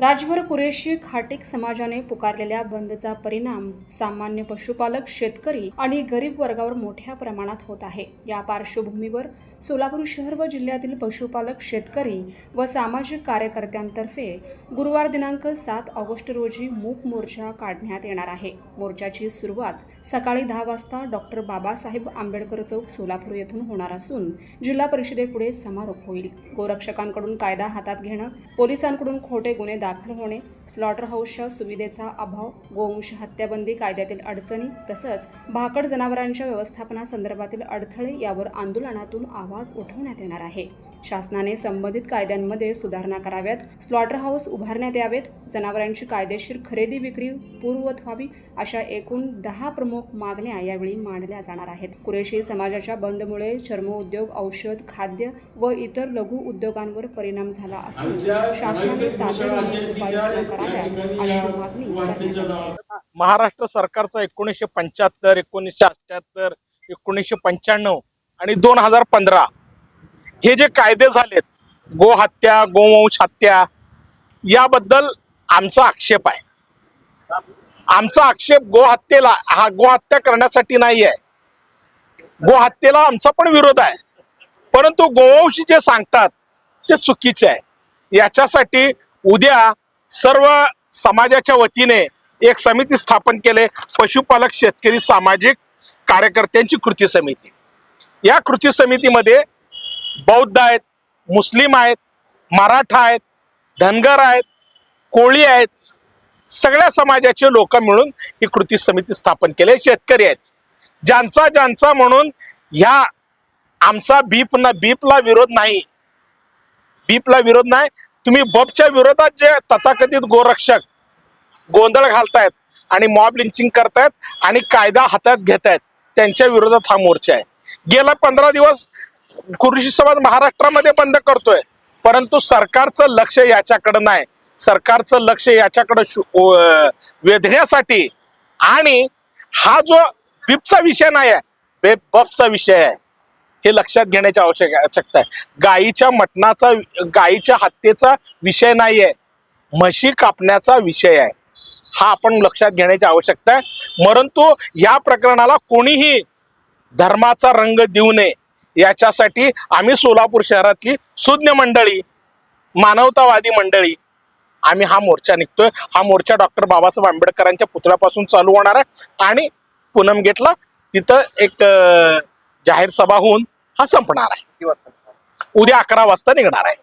राज्यभर कुरेशी खाटीक समाजाने पुकारलेल्या बंदचा परिणाम सामान्य पशुपालक शेतकरी आणि गरीब वर्गावर मोठ्या प्रमाणात होत आहे. या पार्श्वभूमीवर सोलापूर शहर व जिल्ह्यातील पशुपालक शेतकरी व सामाजिक कार्यकर्त्यांतर्फे गुरुवार दिनांक सात ऑगस्ट रोजी मूक मोर्चा काढण्यात येणार आहे. मोर्चाची सुरुवात सकाळी दहा वाजता डॉक्टर बाबासाहेब आंबेडकर चौक सोलापूर येथून होणार असून जिल्हा परिषदेपुढे समारोप होईल. गोरक्षकांकडून कायदा हातात घेणं पोलिसांकडून खोटे गुन्हे दाखल होणे स्लॉटर हाऊसच्या सुविधेचा अभाव गोवंश हत्याबंदी कायद्यातील अडचणी तसंच भाकड जनावरांच्या व्यवस्थापनासंदर्भातील अडथळे यावर आंदोलनातून आवाज उठवण्यात येणार आहे. शासनाने संबंधित कायद्यांमध्ये सुधारणा कराव्यात स्लॉटर हाऊस उभारण्यात यावेत जनावरांची कायदेशीर खरेदी विक्री पूर्ववत व्हावी अशा एकूण दहा प्रमुख मागण्या यावेळी मांडल्या जाणार आहेत. कुरेशी समाजाच्या बंदमुळे चर्मोद्योग औषध खाद्य व इतर लघु उद्योगांवर परिणाम झाला असून शासनाने तातडीने महाराष्ट्र सरकारचा एकोणीसशे पंच्याहत्तर एकोणीसशे अठ्याहत्तर एकोणीसशे पंच्याण्णव आणि दोन हजार पंधरा हे जे कायदे झालेत गोहत्या गोवंश हत्या याबद्दल आमचा आक्षेप आहे. आमचा आक्षेप गोहत्येला हा गोहत्या करण्यासाठी नाही आहे. गोहत्येला आमचा पण विरोध आहे. परंतु गोवंश जे सांगतात ते चुकीचे आहे. याच्यासाठी उद्या सर्व समाजाच्या वतीने एक समिती स्थापन केले. पशुपालक शेतकरी सामाजिक कार्यकर्त्यांची कृती समिती. या कृती समितीमध्ये बौद्ध आहेत मुस्लिम आहेत मराठा आहेत धनगर आहेत कोळी आहेत सगळ्या समाजाचे लोक मिळून ही कृती समिती स्थापन केली. शेतकरी आहेत. ज्यांचा ज्यांचा म्हणून ह्या आमचा बीप ना बीपला विरोध नाही. बीपला विरोध नाही. तुम्ही बबच्या विरोधात जे तथाकथित गोरक्षक गोंधळ घालतायत आणि मॉब लिंचिंग करतायत आणि कायदा हातात घेत आहेत त्यांच्या विरोधात हा मोर्चा आहे. गेला पंधरा दिवस कृषी समाज महाराष्ट्रामध्ये बंद करतोय परंतु सरकारचं लक्ष याच्याकडं नाही. सरकारचं लक्ष याच्याकडं वेधण्यासाठी आणि हा जो बिपचा विषय नाही आहे बे बफचा विषय आहे. हे लक्षात घेण्याची आवश्यक आवश्यकता आहे. गायीच्या मटणाचा गायीच्या हत्येचा विषय नाही आहे म्हशी कापण्याचा विषय आहे. हा आपण लक्षात घेण्याची आवश्यकता आहे. परंतु या प्रकरणाला कोणीही धर्माचा रंग देऊ नये. याच्यासाठी आम्ही सोलापूर शहरातली सुज्ञ मंडळी मानवतावादी मंडळी आम्ही हा मोर्चा निघतोय. हा मोर्चा डॉक्टर बाबासाहेब आंबेडकरांच्या पुतळ्यापासून चालू होणार आहे. आणि पूनम गेटला तिथं एक जाहीर सभा होऊन हा संपणार आहे. उद्या अकरा वाजता निघणार आहे.